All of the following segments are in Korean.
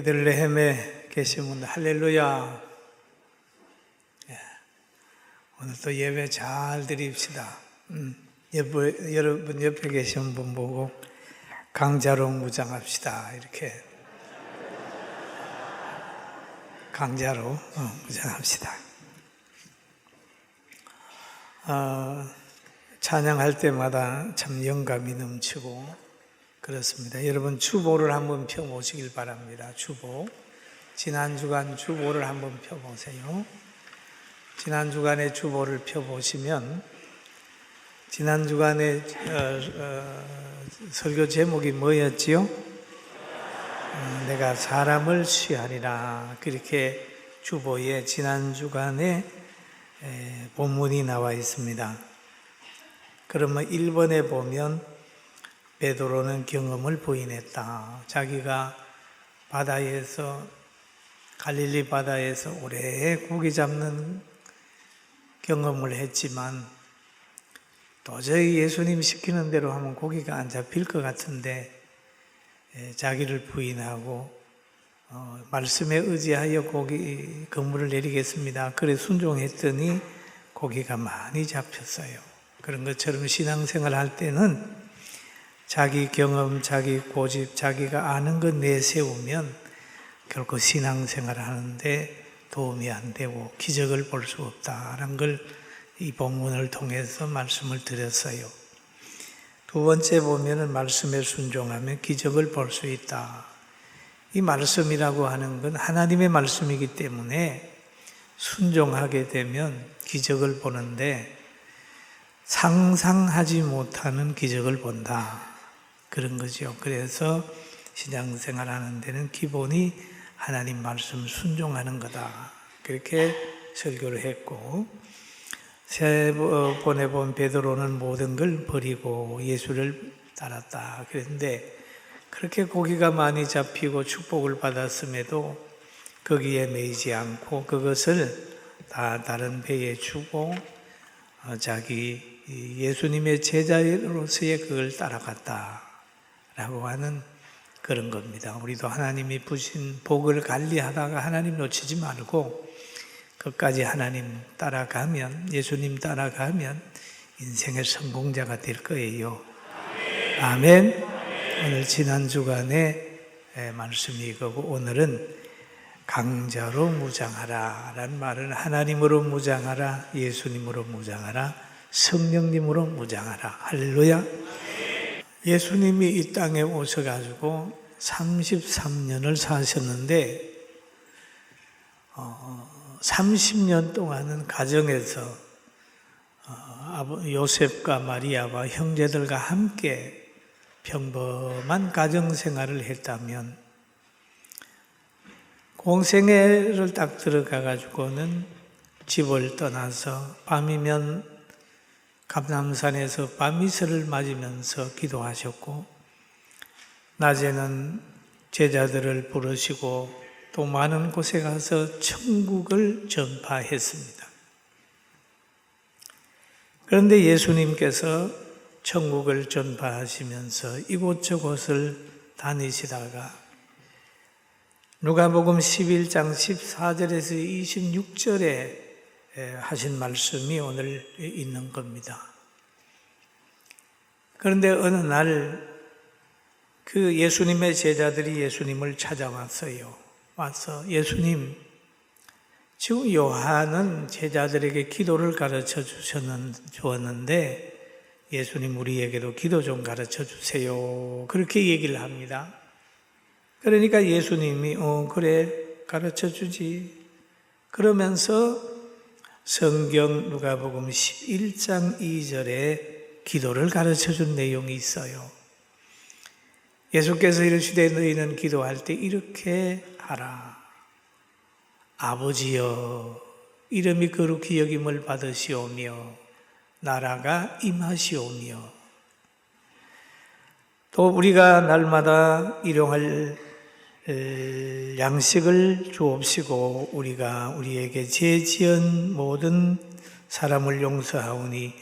베들레헴에 계신 분들 할렐루야. 예. 오늘 또 예배 잘 드립시다. 음, 여러분 옆에 계신 분 보고 강자로 무장합시다. 이렇게 강자로 어, 무장합시다. 어, 찬양할 때마다 참 영감이 넘치고 그렇습니다. 여러분 주보를 한번 펴보시길 바랍니다. 주보. 지난 주간 주보를 한번 펴보세요. 지난 주간의 주보를 펴보시면 지난 주간의 어, 어, 설교 제목이 뭐였지요? 어, 내가 사람을 취하리라 그렇게 주보에 지난 주간에 에, 본문이 나와 있습니다. 그러면 1번에 보면 베드로는 경험을 부인했다. 자기가 바다에서 갈릴리 바다에서 오래 고기 잡는 경험을 했지만 도저히 예수님 시키는 대로 하면 고기가 안 잡힐 것 같은데 예, 자기를 부인하고 어, 말씀에 의지하여 고기 건물을 내리겠습니다. 그래 순종했더니 고기가 많이 잡혔어요. 그런 것처럼 신앙생활 할 때는 자기 경험, 자기 고집, 자기가 아는 것 내세우면 결코 신앙생활 하는데 도움이 안 되고 기적을 볼 수 없다는 걸 이 본문을 통해서 말씀을 드렸어요. 두 번째 보면은 말씀에 순종하면 기적을 볼 수 있다. 이 말씀이라고 하는 건 하나님의 말씀이기 때문에 순종하게 되면 기적을 보는데 상상하지 못하는 기적을 본다. 그런 거죠. 그래서 신앙생활 하는 데는 기본이 하나님 말씀 순종하는 거다. 그렇게 설교를 했고, 세 번에 본 베드로는 모든 걸 버리고 예수를 따랐다. 그런데 그렇게 고기가 많이 잡히고 축복을 받았음에도 거기에 매이지 않고 그것을 다 다른 배에 주고 어, 자기 예수님의 제자로서의 그걸 따라갔다. 라고 하는 그런 겁니다. 우리도 하나님이 부신 복을 관리하다가 하나님 놓치지 말고 끝까지 하나님 따라가면, 예수님 따라가면 인생의 성공자가 될 거예요. 아멘. 오늘 지난 주간에 말씀이 이거고 오늘은 강자로 무장하라 라는 말은 하나님으로 무장하라, 예수님으로 무장하라, 성령님으로 무장하라. 할렐루야. 예수님이 이 땅에 오셔가지고 33년을 사셨는데, 어, 30년 동안은 가정에서 어, 요셉과 마리아와 형제들과 함께 평범한 가정 생활을 했다면, 공생애를 딱 들어가가지고는 집을 떠나서 밤이면 감남산에서 밤이슬을 맞으면서 기도하셨고 낮에는 제자들을 부르시고 또 많은 곳에 가서 천국을 전파했습니다. 그런데 예수님께서 천국을 전파하시면서 이곳저곳을 다니시다가 누가복음 11장 14절에서 26절에 하신 말씀이 오늘 있는 겁니다. 그런데 어느 날 그 예수님의 제자들이 예수님을 찾아왔어요. 와서 예수님, 지금 요한은 제자들에게 기도를 가르쳐 주셨는데 예수님 우리에게도 기도 좀 가르쳐 주세요. 그렇게 얘기를 합니다. 그러니까 예수님이 어 그래 가르쳐 주지. 그러면서 성경 누가복음 11장 2절에 기도를 가르쳐 준 내용이 있어요. 예수께서 이르시되 너희는 기도할 때 이렇게 하라. 아버지여 이름이 거룩히 여김을 받으시오며 나라가 임하시오며 또 우리가 날마다 일용할 양식을 주옵시고 우리가 우리에게 죄 지은 모든 사람을 용서하오니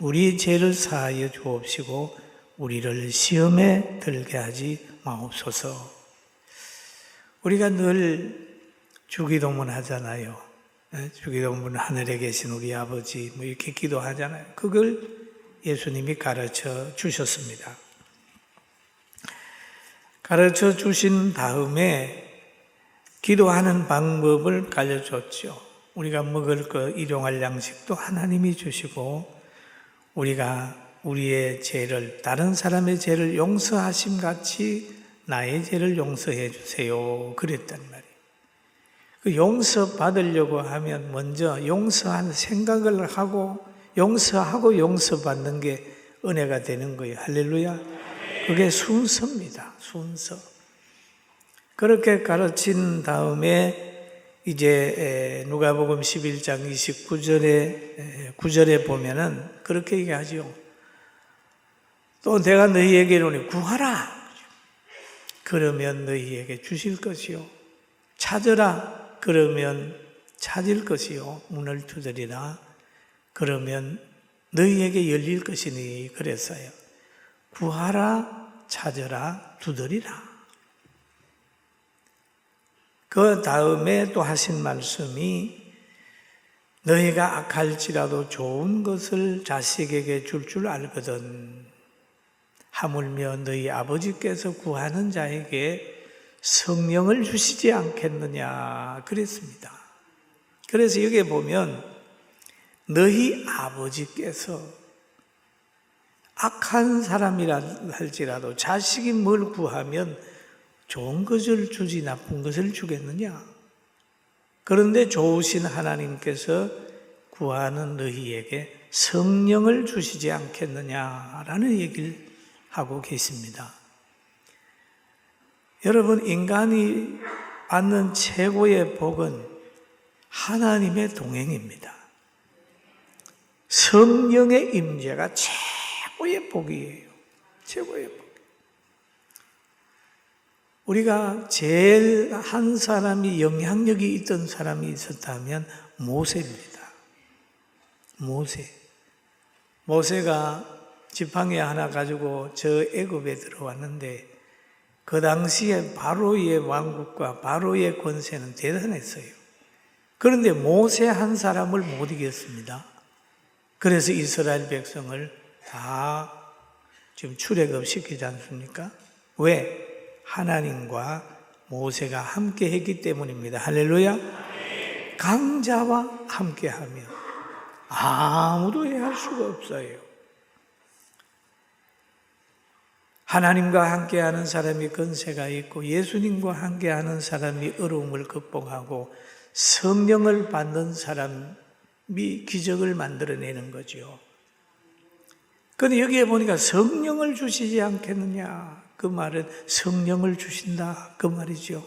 우리 죄를 사하여 주옵시고 우리를 시험에 들게 하지 마옵소서. 우리가 늘 주기도문 하잖아요. 예, 주기도문 하늘에 계신 우리 아버지 뭐 이렇게 기도하잖아요. 그걸 예수님이 가르쳐 주셨습니다. 가르쳐 주신 다음에 기도하는 방법을 알려줬죠. 우리가 먹을 것, 일용할 양식도 하나님이 주시고, 우리가 우리의 죄를, 다른 사람의 죄를 용서하심 같이 나의 죄를 용서해 주세요. 그랬단 말이에요. 그 용서 받으려고 하면 먼저 용서한 생각을 하고, 용서하고 용서받는 게 은혜가 되는 거예요. 할렐루야. 그게 순서입니다. 순서. 그렇게 가르친 다음에 이제 누가복음 11장 29절에 9절에 보면은 그렇게 얘기하죠. 또 내가 너희에게 이르니 구하라. 그러면 너희에게 주실 것이요. 찾으라. 그러면 찾을 것이요. 문을 두드리라. 그러면 너희에게 열릴 것이니 그랬어요. 구하라, 찾으라, 두드리라. 그 다음에 또 하신 말씀이 너희가 악할지라도 좋은 것을 자식에게 줄줄 알거든. 하물며 너희 아버지께서 구하는 자에게 성령을 주시지 않겠느냐 그랬습니다. 그래서 여기에 보면 너희 아버지께서 악한 사람이라 할지라도 자식이 뭘 구하면 좋은 것을 주지 나쁜 것을 주겠느냐? 그런데 좋으신 하나님께서 구하는 너희에게 성령을 주시지 않겠느냐라는 얘기를 하고 계십니다. 여러분, 인간이 받는 최고의 복은 하나님의 동행입니다. 성령의 임재가 최고의 복이에요. 최고의 복. 우리가 제일 한 사람이 영향력이 있던 사람이 있었다면 모세입니다. 모세. 모세가 지팡이 하나 가지고 저 애굽에 들어왔는데 그 당시에 바로의 왕국과 바로의 권세는 대단했어요. 그런데 모세 한 사람을 못 이겼습니다. 그래서 이스라엘 백성을 다 지금 출애굽 시키지 않습니까? 왜? 하나님과 모세가 함께 했기 때문입니다. 할렐루야. 강자와 함께 하면 아무도 해할 수가 없어요. 하나님과 함께하는 사람이 건세가 있고 예수님과 함께하는 사람이 어려움을 극복하고 성령을 받는 사람이 기적을 만들어내는 거죠. 근데 여기에 보니까 성령을 주시지 않겠느냐. 그 말은 성령을 주신다. 그 말이죠.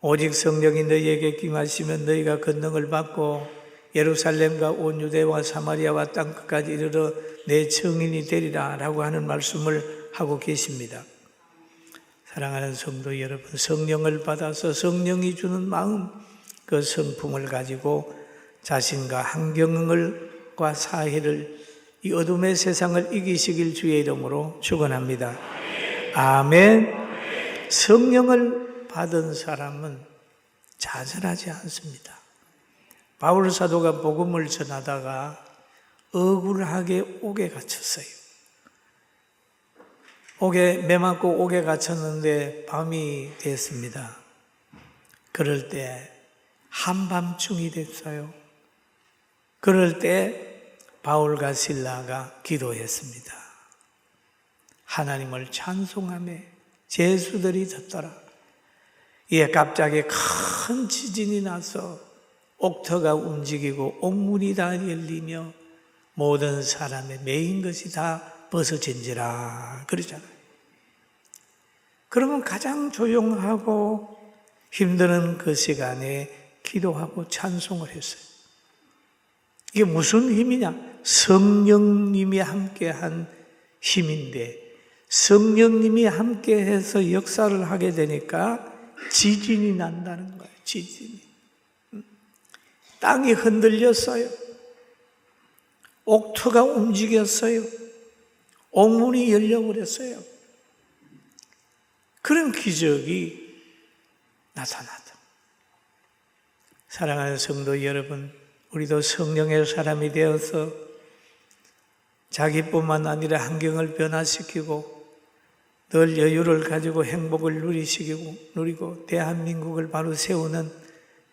오직 성령이 너희에게 임하시면 너희가 권능을 받고 예루살렘과 온 유대와 사마리아와 땅 끝까지 이르러 내 증인이 되리라 라고 하는 말씀을 하고 계십니다. 사랑하는 성도 여러분, 성령을 받아서 성령이 주는 마음, 그 성품을 가지고 자신과 환경을과 사회를 이 어둠의 세상을 이기시길 주의 이름으로 축원합니다. 아멘. 성령을 받은 사람은 좌절하지 않습니다. 바울 사도가 복음을 전하다가 억울하게 옥에 갇혔어요. 옥에 매맞고 옥에 갇혔는데 밤이 됐습니다. 그럴 때 한밤중이 됐어요. 그럴 때 바울과 신라가 기도했습니다. 하나님을 찬송하며 제수들이 졌더라. 이에 갑자기 큰 지진이 나서 옥터가 움직이고 옥문이 다 열리며 모든 사람의 메인 것이 다 벗어진지라 그러잖아요. 그러면 가장 조용하고 힘드는 그 시간에 기도하고 찬송을 했어요. 이게 무슨 힘이냐? 성령님이 함께한 힘인데 성령님이 함께해서 역사를 하게 되니까 지진이 난다는 거예요. 지진이. 땅이 흔들렸어요. 옥토가 움직였어요. 옥문이 열려버렸어요. 그런 기적이 나타나다. 사랑하는 성도 여러분, 우리도 성령의 사람이 되어서 자기뿐만 아니라 환경을 변화시키고 늘 여유를 가지고 행복을 누리시고 누리고 대한민국을 바로 세우는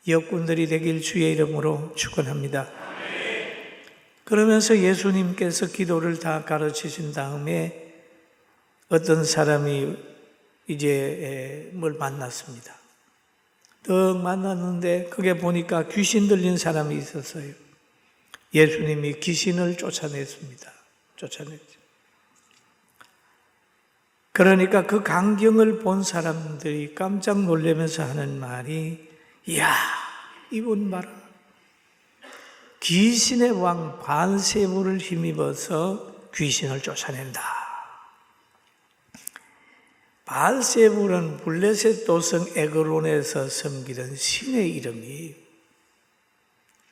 여군들이 되길 주의 이름으로 축원합니다. 그러면서 예수님께서 기도를 다 가르치신 다음에 어떤 사람이 이제 뭘 만났습니다. 더 만났는데 그게 보니까 귀신 들린 사람이 있었어요. 예수님이 귀신을 쫓아냈습니다. 쫓아냈죠. 그러니까 그 광경을 본 사람들이 깜짝 놀라면서 하는 말이, 이야, 이분 봐라. 귀신의 왕 반세부를 힘입어서 귀신을 쫓아낸다. 발세부는 블레셋 도성 에그론에서 섬기던 신의 이름이에요.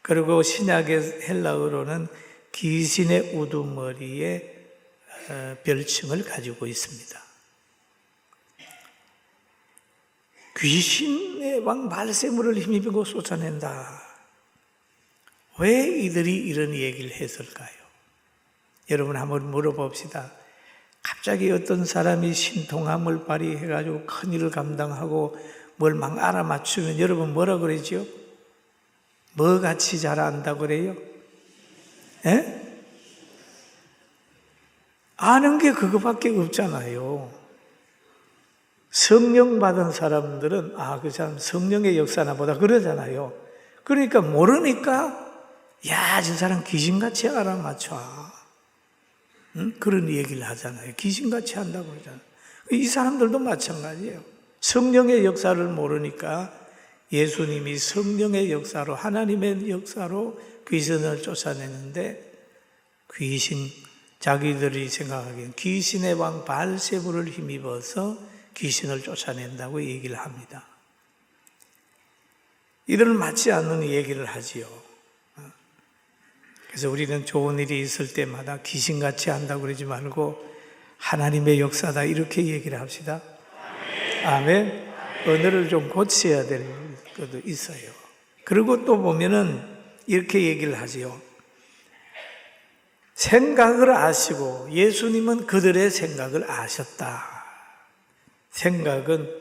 그리고 신약의 헬라어로는 귀신의 우두머리에 어, 별칭을 가지고 있습니다. 귀신의 왕 발세부를 힘입고 쏟아낸다. 왜 이들이 이런 얘기를 했을까요? 여러분 한번 물어봅시다. 갑자기 어떤 사람이 신통함을 발휘해가지고 큰 일을 감당하고 뭘 막 알아맞추면 여러분 뭐라 그러죠? 뭐 같이 잘 안다 그래요? 예? 아는 게 그거밖에 없잖아요. 성령 받은 사람들은 아, 그 사람 성령의 역사나 보다 그러잖아요. 그러니까 모르니까 야, 저 사람 귀신같이 알아맞혀. 응? 그런 얘기를 하잖아요. 귀신같이 한다고 그러잖아요. 이 사람들도 마찬가지예요. 성령의 역사를 모르니까 예수님이 성령의 역사로, 하나님의 역사로 귀신을 쫓아내는데 귀신, 자기들이 생각하기엔 귀신의 왕 발세부를 힘입어서 귀신을 쫓아낸다고 얘기를 합니다. 이들은 맞지 않는 얘기를 하지요. 그래서 우리는 좋은 일이 있을 때마다 귀신같이 한다고 그러지 말고 하나님의 역사다 이렇게 얘기를 합시다. 아멘. 언어를 좀 고쳐야 될 것도 있어요. 그리고 또 보면은 이렇게 얘기를 하지요. 생각을 아시고 예수님은 그들의 생각을 아셨다. 생각은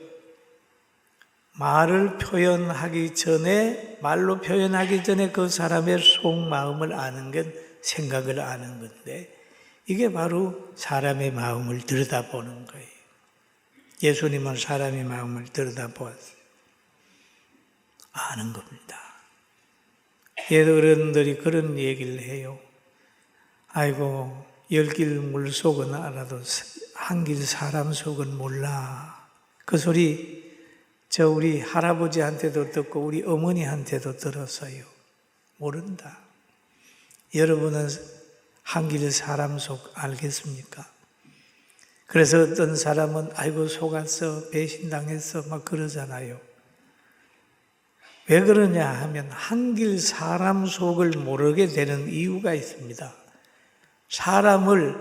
말을 표현하기 전에, 말로 표현하기 전에 그 사람의 속마음을 아는 건 생각을 아는 건데, 이게 바로 사람의 마음을 들여다보는 거예요. 예수님은 사람의 마음을 들여다보았어요. 아는 겁니다. 어른들이 그런 얘기를 해요. 아이고, 열길 물 속은 알아도 한 길 사람 속은 몰라. 그 소리 저 우리 할아버지한테도 듣고 우리 어머니한테도 들었어요. 모른다. 여러분은 한길 사람 속 알겠습니까? 그래서 어떤 사람은 아이고 속았어 배신당했어 막 그러잖아요. 왜 그러냐 하면 한길 사람 속을 모르게 되는 이유가 있습니다. 사람을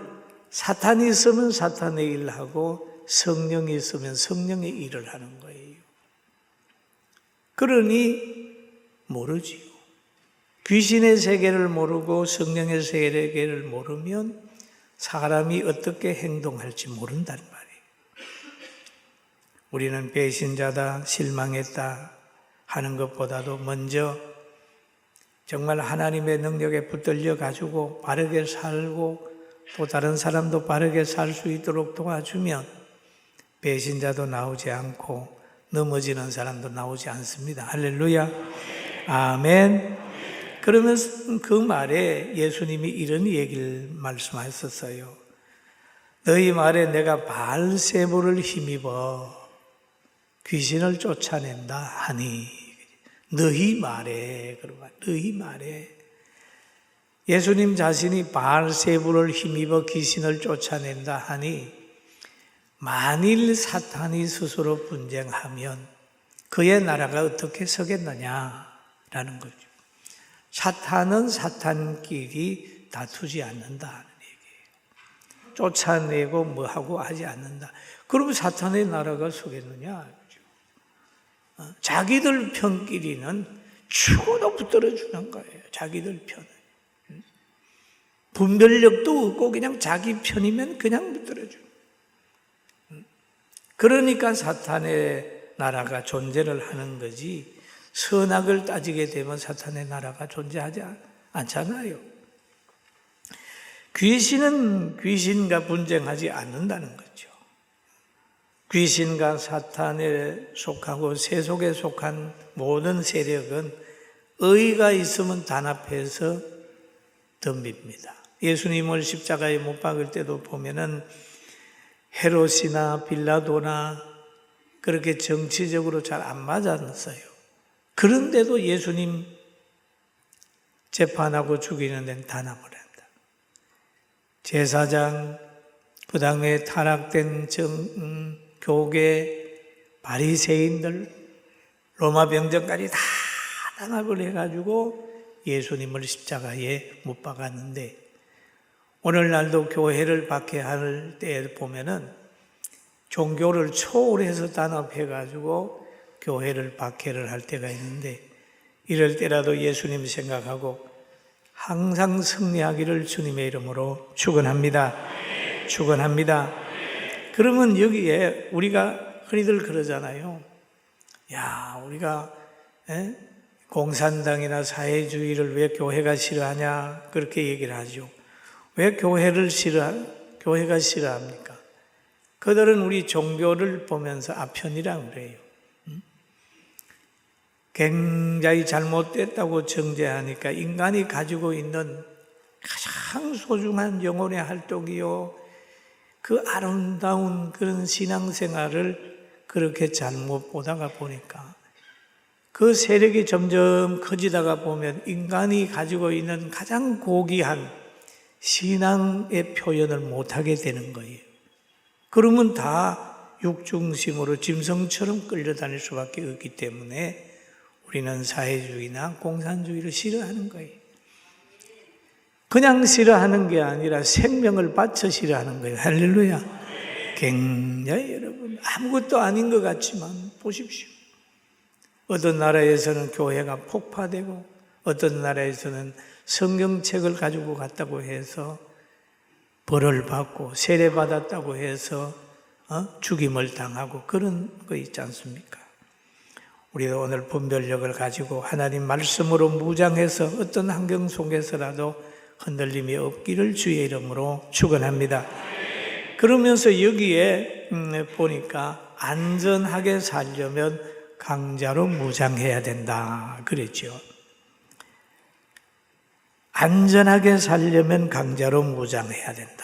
사탄이 있으면 사탄의 일을 하고 성령이 있으면 성령의 일을 하는 거예요. 그러니 모르지요. 귀신의 세계를 모르고 성령의 세계를 모르면 사람이 어떻게 행동할지 모른단 말이에요. 우리는 배신자다, 실망했다 하는 것보다도 먼저 정말 하나님의 능력에 붙들려 가지고 바르게 살고 또 다른 사람도 바르게 살 수 있도록 도와주면 배신자도 나오지 않고 넘어지는 사람도 나오지 않습니다. 할렐루야. 아멘. 그러면서 그 말에 예수님이 이런 얘기를 말씀하셨어요. 너희 말에 내가 발세보를 힘입어 귀신을 쫓아낸다 하니 너희 말에 그러면 너희 말에 예수님 자신이 발세부를 힘입어 귀신을 쫓아낸다 하니 만일 사탄이 스스로 분쟁하면 그의 나라가 어떻게 서겠느냐라는 거죠. 사탄은 사탄끼리 다투지 얘기예요. 쫓아내고 뭐하고 하지 않는다. 그러면 사탄의 나라가 서겠느냐? 어, 자기들 편끼리는 죽어도 붙들어 주는 거예요. 자기들 편을. 음? 분별력도 없고 그냥 자기 편이면 그냥 붙들어 주는. 음? 그러니까 사탄의 나라가 존재를 하는 거지. 선악을 따지게 되면 사탄의 나라가 존재하지 않잖아요. 귀신은 귀신과 분쟁하지 않는다는 거죠. 귀신과 사탄에 속하고 세속에 속한 모든 세력은 의가 있으면 단합해서 덤빕니다. 예수님을 십자가에 못 박을 때도 보면은 헤롯이나 빌라도나 그렇게 정치적으로 잘 안 맞았어요. 그런데도 예수님 재판하고 죽이는 데는 단합을 한다. 제사장, 그 다음에 타락된 정, 음, 교계, 바리새인들, 로마 병정까지 다 단합을 해가지고 예수님을 십자가에 못 박았는데 오늘날도 교회를 박해할 때 보면은 종교를 초월해서 단합해가지고 교회를 박해를 할 때가 있는데 이럴 때라도 예수님 생각하고 항상 승리하기를 주님의 이름으로 축원합니다. 축원합니다. 그러면 여기에 우리가 흔히들 그러잖아요. 야, 우리가 에? 공산당이나 사회주의를 왜 교회가 싫어하냐 그렇게 얘기를 하죠. 왜 교회를 싫어 교회가 싫어합니까? 그들은 우리 종교를 보면서 아편이라 그래요. 굉장히 잘못됐다고 정죄하니까 인간이 가지고 있는 가장 소중한 영혼의 활동이요. 그 아름다운 그런 신앙생활을 그렇게 잘못 보다가 보니까 그 세력이 점점 커지다가 보면 인간이 가지고 있는 가장 고귀한 신앙의 표현을 못하게 되는 거예요. 그러면 다 육중심으로 짐승처럼 끌려다닐 수밖에 없기 때문에 우리는 사회주의나 공산주의를 싫어하는 거예요. 그냥 싫어하는 게 아니라 생명을 바쳐 싫어하는 거예요. 할렐루야. 굉장히 여러분, 아무것도 아닌 것 같지만 보십시오. 어떤 나라에서는 교회가 폭파되고 어떤 나라에서는 성경책을 가지고 갔다고 해서 벌을 받고 세례 받았다고 해서 어? 죽임을 당하고 그런 거 있지 않습니까? 우리도 오늘 분별력을 가지고 하나님 말씀으로 무장해서 어떤 환경 속에서라도 흔들림이 없기를 주의 이름으로 축원합니다. 그러면서 여기에 음, 보니까 안전하게 살려면 강자로 무장해야 된다 그랬죠. 안전하게 살려면 강자로 무장해야 된다.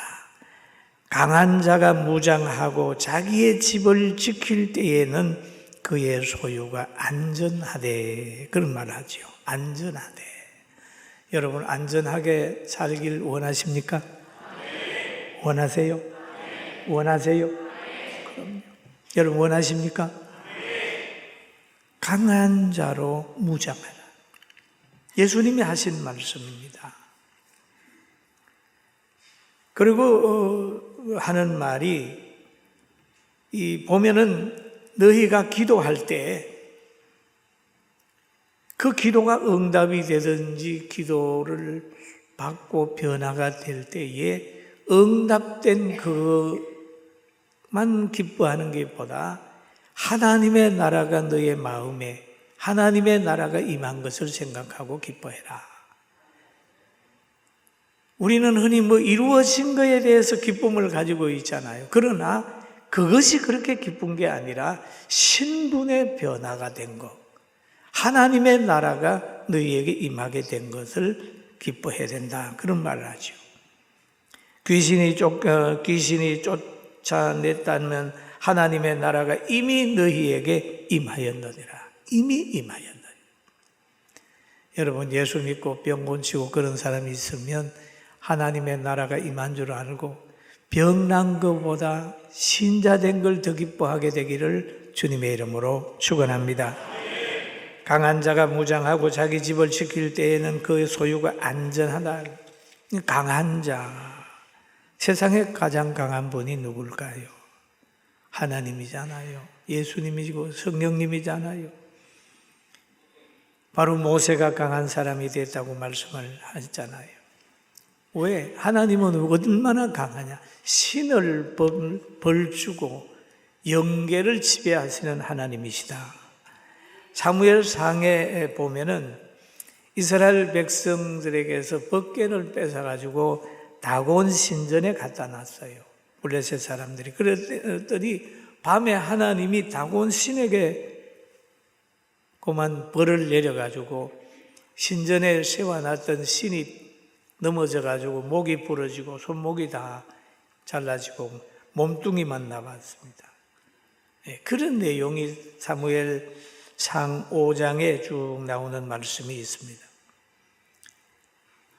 강한 자가 무장하고 자기의 집을 지킬 때에는 그의 소유가 안전하대. 그런 말을 하죠. 안전하대. 여러분, 안전하게 살길 원하십니까? 원하세요? 원하세요? 그럼요. 여러분, 원하십니까? 강한 자로 무장하라. 예수님이 하신 말씀입니다. 그리고 어, 하는 말이 이 보면은 너희가 기도할 때 그 기도가 응답이 되든지 기도를 받고 변화가 될 때에 응답된 그만 기뻐하는 것보다 하나님의 나라가 너의 마음에 하나님의 나라가 임한 것을 생각하고 기뻐해라. 우리는 흔히 뭐 이루어진 것에 대해서 기쁨을 가지고 있잖아요. 그러나 그것이 그렇게 기쁜 게 아니라 신분의 변화가 된 것. 하나님의 나라가 너희에게 임하게 된 것을 기뻐해야 된다. 그런 말을 하죠. 귀신이 쫓, 어, 귀신이 쫓아냈다면 하나님의 나라가 이미 너희에게 임하였느니라. 이미 임하였느니라. 여러분, 예수 믿고 병 고치고 그런 사람이 있으면 하나님의 나라가 임한 줄 알고 병난 것보다 신자된 걸 더 기뻐하게 되기를 주님의 이름으로 축원합니다. 강한 자가 무장하고 자기 집을 지킬 때에는 그 소유가 안전하다. 강한 자. 세상에 가장 강한 분이 누굴까요? 하나님이잖아요. 예수님이고 성령님이잖아요. 바로 모세가 강한 사람이 됐다고 말씀을 하셨잖아요. 왜? 하나님은 얼마나 강하냐? 신을 벌, 벌 주고 영계를 지배하시는 하나님이시다. 사무엘 상에 보면은 이스라엘 백성들에게서 법궤를 뺏어가지고 다곤 신전에 갖다 놨어요. 블레셋 사람들이. 그랬더니 밤에 하나님이 다곤 신에게 그만 벌을 내려가지고 신전에 세워놨던 신이 넘어져가지고 목이 부러지고 손목이 다 잘라지고 몸뚱이만 남았습니다. 예, 그런 내용이 사무엘 상 5장에 쭉 나오는 말씀이 있습니다.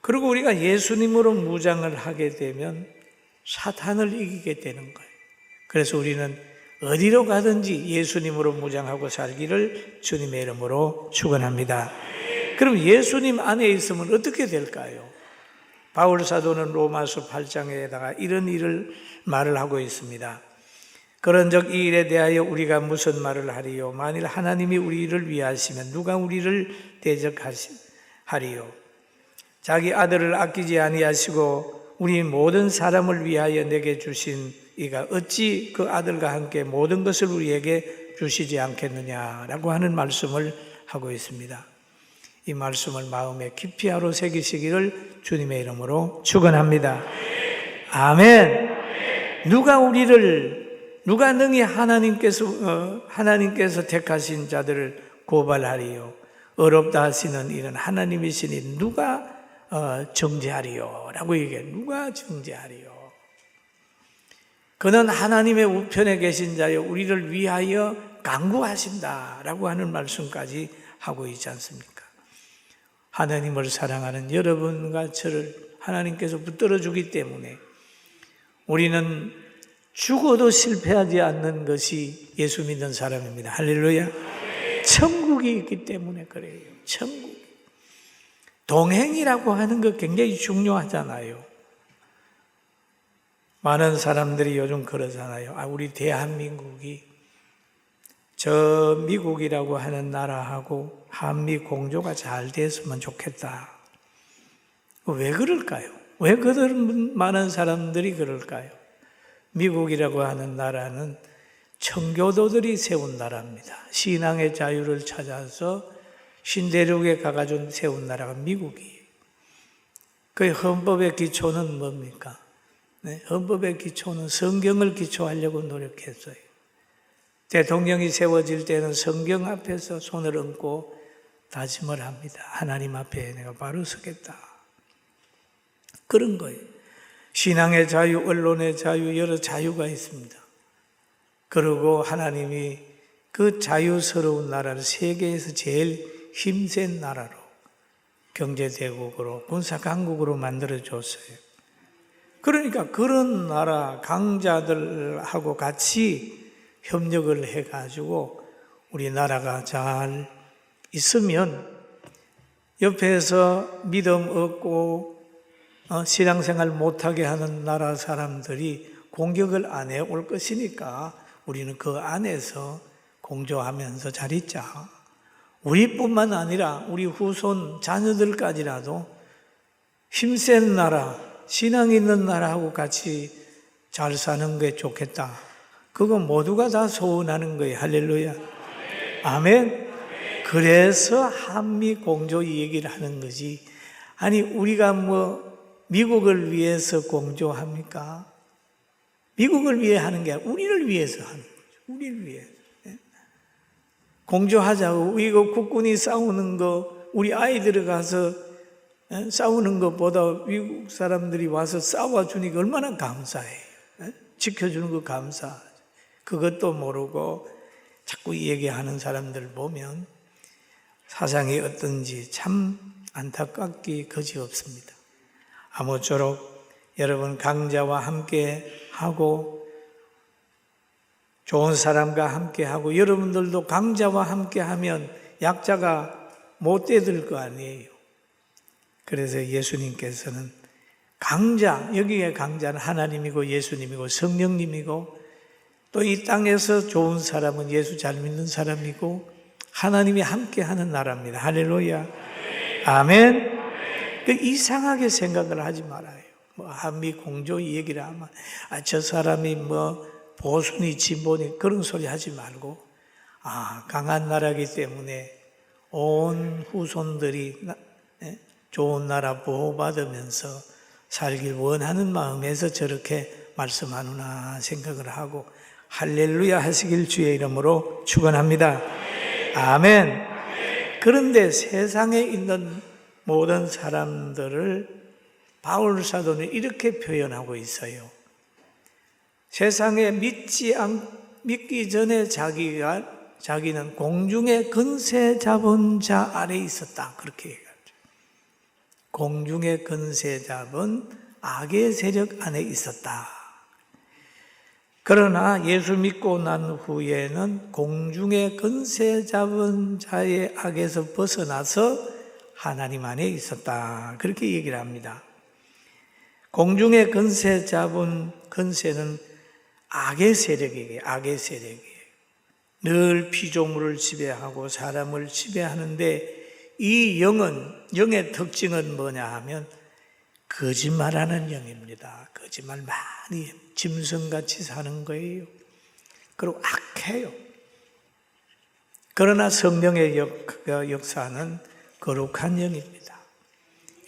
그리고 우리가 예수님으로 무장을 하게 되면 사탄을 이기게 되는 거예요. 그래서 우리는 어디로 가든지 예수님으로 무장하고 살기를 주님의 이름으로 축원합니다. 그럼 예수님 안에 있으면 어떻게 될까요? 바울 사도는 로마서 8장에다가 이런 일을 말을 하고 있습니다. 그런적 이 일에 대하여 우리가 무슨 말을 하리요? 만일 하나님이 우리를 위하시면 누가 우리를 대적하리요? 자기 아들을 아끼지 아니하시고 우리 모든 사람을 위하여 내게 주신 이가 어찌 그 아들과 함께 모든 것을 우리에게 주시지 않겠느냐라고 하는 말씀을 하고 있습니다. 이 말씀을 마음에 깊이 하루 새기시기를 주님의 이름으로 축원합니다. 아멘. 누가 우리를 누가 능히 하나님께서 어, 하나님께서 택하신 자들을 고발하리요 어렵다 하시는 일은 하나님이시니 누가 어, 정죄하리요 라고 얘기해 누가 정죄하리요 그는 하나님의 우편에 계신 자여 우리를 위하여 강구하신다 라고 하는 말씀까지 하고 있지 않습니까? 하나님을 사랑하는 여러분과 저를 하나님께서 붙들어 주기 때문에 우리는 죽어도 실패하지 않는 것이 예수 믿는 사람입니다. 할렐루야. 천국이 있기 때문에 그래요. 천국. 동행이라고 하는 거 굉장히 중요하잖아요. 많은 사람들이 요즘 그러잖아요. 아, 우리 대한민국이 저 미국이라고 하는 나라하고 한미 공조가 잘 됐으면 좋겠다. 왜 그럴까요? 왜 그런 많은 사람들이 그럴까요? 미국이라고 하는 나라는 청교도들이 세운 나라입니다. 신앙의 자유를 찾아서 신대륙에 가가지고 세운 나라가 미국이에요. 그 헌법의 기초는 뭡니까? 네, 헌법의 기초는 성경을 기초하려고 노력했어요. 대통령이 세워질 때는 성경 앞에서 손을 얹고 다짐을 합니다. 하나님 앞에 내가 바로 서겠다. 그런 거예요. 신앙의 자유, 언론의 자유, 여러 자유가 있습니다. 그리고 하나님이 그 자유스러운 나라를 세계에서 제일 힘센 나라로 경제대국으로 군사강국으로 만들어줬어요. 그러니까 그런 나라 강자들하고 같이 협력을 해가지고 우리나라가 잘 있으면 옆에서 믿음 없고 어, 신앙생활 못하게 하는 나라 사람들이 공격을 안 해 올 것이니까 우리는 그 안에서 공조하면서 잘 있자. 우리뿐만 아니라 우리 후손 자녀들까지라도 힘센 나라, 신앙 있는 나라하고 같이 잘 사는 게 좋겠다. 그거 모두가 다 소원하는 거예요. 할렐루야. 아멘. 그래서 한미 공조 얘기를 하는 거지. 아니, 우리가 뭐 미국을 위해서 공조합니까? 미국을 위해 하는 게 아니라 우리를 위해서 하는 거죠. 우리를 위해. 예? 공조하자고. 이거 국군이 싸우는 거, 우리 아이들 가서 예? 싸우는 것보다 미국 사람들이 와서 싸워주니까 얼마나 감사해요. 예? 지켜주는 거 감사. 그것도 모르고 자꾸 얘기하는 사람들 보면 사상이 어떤지 참 안타깝기 거지 없습니다. 아무쪼록 여러분 강자와 함께 하고 좋은 사람과 함께 하고 여러분들도 강자와 함께 하면 약자가 못 되들 거 아니에요. 그래서 예수님께서는 강자, 여기에 강자는 하나님이고 예수님이고 성령님이고 또 이 땅에서 좋은 사람은 예수 잘 믿는 사람이고 하나님이 함께 하는 나라입니다. 할렐루야. 아멘. 그 이상하게 생각을 하지 말아요. 뭐 한미 공조 이 얘기를 하면 아, 저 사람이 뭐 보수니 진보니 그런 소리 하지 말고 아, 강한 나라기 때문에 온 후손들이 나- 예? 좋은 나라 보호받으면서 살길 원하는 마음에서 저렇게 말씀하누나 생각을 하고 할렐루야 하시길 주의 이름으로 축원합니다. 아멘. 그런데 세상에 있는 모든 사람들을 바울 사도는 이렇게 표현하고 있어요. 세상에 믿지 않, 믿기 전에 자기가 자기는 공중의 근세 잡은 자 아래 있었다. 그렇게 얘기하죠. 공중의 근세 잡은 악의 세력 안에 있었다. 그러나 예수 믿고 난 후에는 공중의 근세 잡은 자의 악에서 벗어나서 하나님 안에 있었다. 그렇게 얘기를 합니다. 공중의 근세 잡은 근세는 악의 세력이에요. 악의 세력이에요. 늘 피조물을 지배하고 사람을 지배하는데 이 영은 영의 특징은 뭐냐 하면 거짓말하는 영입니다. 거짓말 많이. 짐승같이 사는 거예요. 그리고 악해요. 그러나 성령의 역, 그 역사는 거룩한 영입니다.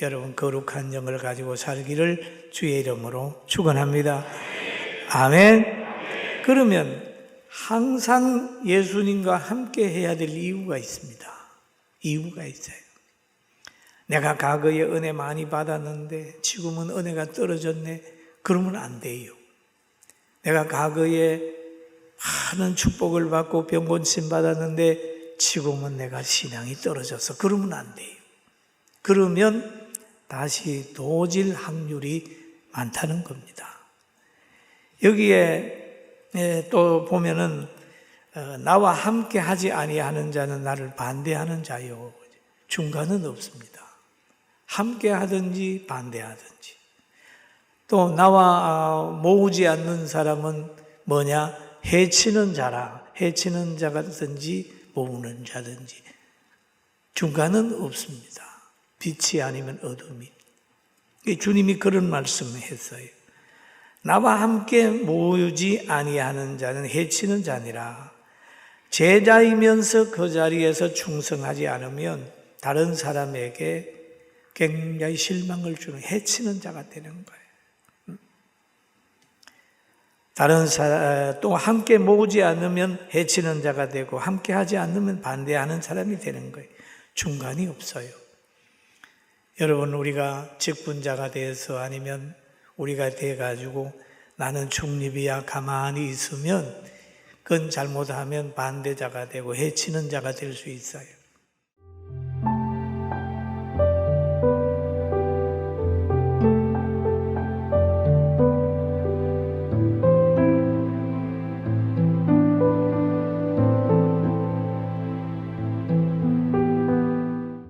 여러분 거룩한 영을 가지고 살기를 주의 이름으로 축원합니다. 아멘. 그러면 항상 예수님과 함께 해야 될 이유가 있습니다. 이유가 있어요. 내가 과거에 은혜 많이 받았는데 지금은 은혜가 떨어졌네. 그러면 안 돼요. 내가 과거에 많은 축복을 받고 병곤신 받았는데 지금은 내가 신앙이 떨어져서 그러면 안 돼요. 그러면 다시 도질 확률이 많다는 겁니다. 여기에 예, 또 보면은 어, 나와 함께 하지 아니하는 자는 나를 반대하는 자요. 중간은 없습니다. 함께 하든지 반대하든지. 또 나와 어, 모으지 않는 사람은 뭐냐? 해치는 자라. 해치는 자든지 모으는 자든지. 중간은 없습니다. 빛이 아니면 어둠이. 주님이 그런 말씀을 했어요. 나와 함께 모으지 아니하는 자는 해치는 자니라. 제자이면서 그 자리에서 충성하지 않으면 다른 사람에게 굉장히 실망을 주는 해치는 자가 되는 거예요. 다른 사람 또 함께 모으지 않으면 해치는 자가 되고 함께 하지 않으면 반대하는 사람이 되는 거예요. 중간이 없어요. 여러분 우리가 직분자가 돼서 아니면 우리가 돼 가지고 나는 중립이야 가만히 있으면 그건 잘못하면 반대자가 되고 해치는 자가 될 수 있어요.